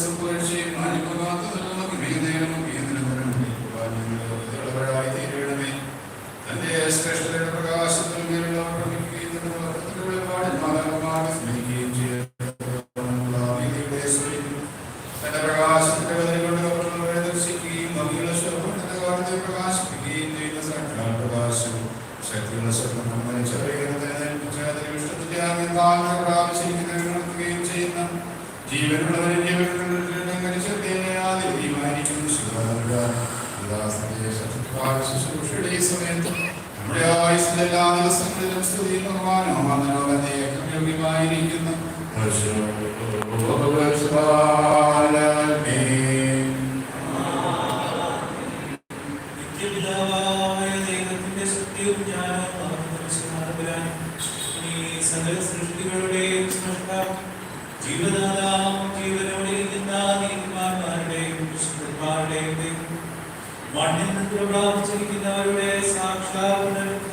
സുപ്പുകഴ്ചയും മാനിപ്പകാത്ത നമുക്ക് നേരം ായി തീരണമേ തന്റെ ശ്രേഷ്ഠതയുടെ പ്രകാശത്തിൽ മേലുള്ള വെളിപാടിൽ മാതാപിതാക്കളെ സ്നേഹിക്കുകയും കാലത്തെ പ്രകാശിപ്പിക്കുകയും ചെയ്യുന്ന സാക്ഷാൽ പ്രകാശം ശക്തിയുള്ള ശബ്ദം മനുഷ്യരുടെ ഇഷ്ടത്തിന്റെ ആദ്യം താഴ്ന്ന പ്രാപിച്ചിരിക്കുന്നവരെ ചെയ്യുന്ന ജീവനുള്ളവരെ ജീവനുള്ളവരിമായിരിക്കും ശുശ്രൂഷയുടെ ഈ സമയത്ത് നമ്മുടെ ആയുസിന്റെ എല്ലാ ദിവസങ്ങളിലും സ്തുതിയും ബഹുമാനവും വന്ദനവും യോഗ്യമായിരിക്കുന്ന സകല സൃഷ്ടികളുടെയും ജീവദാതാവും ജീവനോടെ മണ്ണിൽ നിന്ന് പ്രാപിച്ചിരിക്കുന്നവരുടെ സാക്ഷാത്കാരം